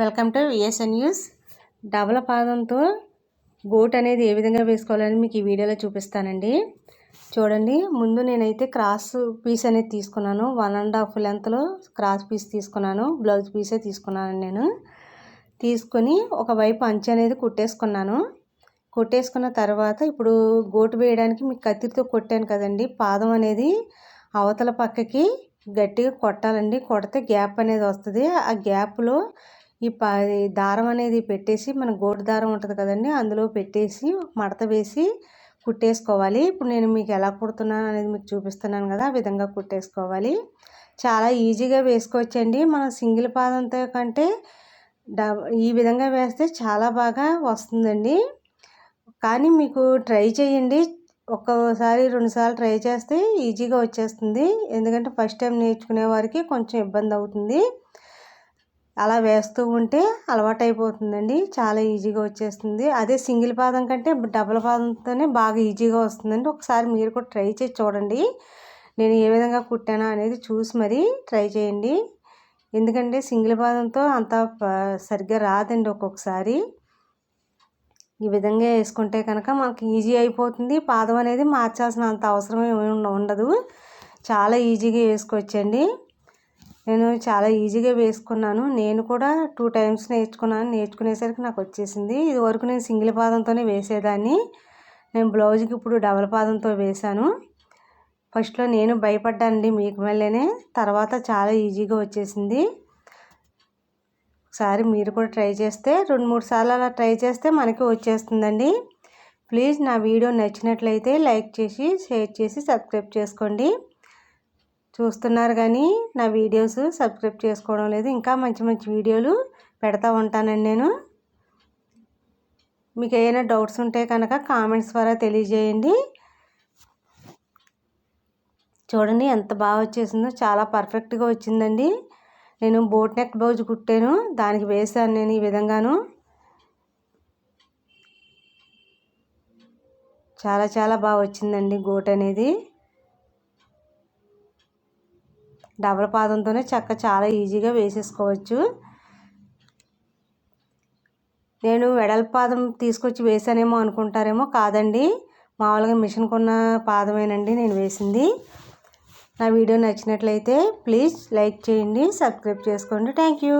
Welcome to VSN news. డబల పాదంతో goat అనేది ఏ విధంగా వేసుకోవాలని మీకు ఈ వీడియోలో చూపిస్తానండి. చూడండి ముందు నేనైతే క్రాస్ పీస్ అనేది తీసుకున్నాను. వన్ అండ్ హాఫ్ లెంత్లో క్రాస్ పీస్ తీసుకున్నాను. బ్లౌజ్ పీసే తీసుకున్నాను నేను. తీసుకొని ఒకవైపు అంచు అనేది కుట్టేసుకున్నాను. కొట్టేసుకున్న తర్వాత ఇప్పుడు గోటు వేయడానికి మీకు కత్తిరితో కొట్టాను కదండి. పాదం అనేది అవతల పక్కకి గట్టిగా కొట్టాలండి. కొడితే గ్యాప్ అనేది వస్తుంది. ఆ గ్యాప్లో ఈ ప దారం అనేది పెట్టేసి మన గోటు దారం ఉంటుంది కదండి అందులో పెట్టేసి మడత వేసి కుట్టేసుకోవాలి. ఇప్పుడు నేను మీకు ఎలా కుడుతున్నాను అనేది మీకు చూపిస్తున్నాను కదా ఆ విధంగా కుట్టేసుకోవాలి. చాలా ఈజీగా వేసుకోవచ్చండి. మనం సింగిల్ పాదంతో కంటే ఈ విధంగా వేస్తే చాలా బాగా వస్తుందండి. కానీ మీకు ట్రై చేయండి. ఒక్కసారి రెండుసార్లు ట్రై చేస్తే ఈజీగా వచ్చేస్తుంది. ఎందుకంటే ఫస్ట్ టైం నేర్చుకునే వారికి కొంచెం ఇబ్బంది అవుతుంది. అలా వేస్తూ ఉంటే అలవాటు అయిపోతుందండి చాలా ఈజీగా వచ్చేస్తుంది. అదే సింగిల్ పాదం కంటే డబుల్ పాదంతోనే బాగా ఈజీగా వస్తుందండి. ఒకసారి మీరు కూడా ట్రై చేసి చూడండి. నేను ఏ విధంగా కుట్టానా అనేది చూసి మరీ ట్రై చేయండి. ఎందుకంటే సింగిల్ పాదంతో అంత సరిగ్గా రాదండి ఒక్కొక్కసారి. ఈ విధంగా వేసుకుంటే కనుక మనకి ఈజీ అయిపోతుంది. పాదం అనేది మార్చాల్సిన అంత అవసరం ఉండదు. చాలా ఈజీగా వేసుకోవచ్చండి. నేను చాలా ఈజీగా వేసుకున్నాను. నేను కూడా టూ టైమ్స్ నేర్చుకున్నాను. నేర్చుకునేసరికి నాకు వచ్చేసింది. ఇది వరకు నేను సింగిల్ పాదంతోనే వేసేదాన్ని. నేను బ్లౌజ్కి ఇప్పుడు డబల్ పాదంతో వేశాను. ఫస్ట్లో నేను భయపడ్డానండి మీకు మళ్ళీనే. తర్వాత చాలా ఈజీగా వచ్చేసింది. ఒకసారి మీరు కూడా ట్రై చేస్తే రెండు మూడు సార్లు అలా ట్రై చేస్తే మనకి వచ్చేస్తుందండి. ప్లీజ్ నా వీడియో నచ్చినట్లయితే లైక్ చేసి షేర్ చేసి సబ్స్క్రైబ్ చేసుకోండి. చూస్తున్నారు కానీ నా వీడియోస్ సబ్స్క్రైబ్ చేసుకోవడం లేదు. ఇంకా మంచి మంచి వీడియోలు పెడతా ఉంటానండి నేను. మీకు ఏమైనా డౌట్స్ ఉంటే కనుక కామెంట్స్ ద్వారా తెలియజేయండి. చూడండి ఎంత బాగా వచ్చేసిందో. చాలా పర్ఫెక్ట్గా వచ్చిందండి. నేను బోట్ నెక్ బ్లౌజ్ కుట్టాను. దానికి వేసాను నేను ఈ విధంగాను. చాలా చాలా బాగా వచ్చిందండి గోట్ అనేది. డబల్ పాదంతోనే చక్క చాలా ఈజీగా వేసేసుకోవచ్చు. నేను వెడల్ పాదం తీసుకొచ్చి వేసానేమో అనుకుంటారేమో కాదండి. మామూలుగా మిషన్ కొన్న పాదమేనండి నేను వేసింది. నా వీడియో నచ్చినట్లయితే ప్లీజ్ లైక్ చేయండి సబ్స్క్రైబ్ చేసుకోండి. Thank you.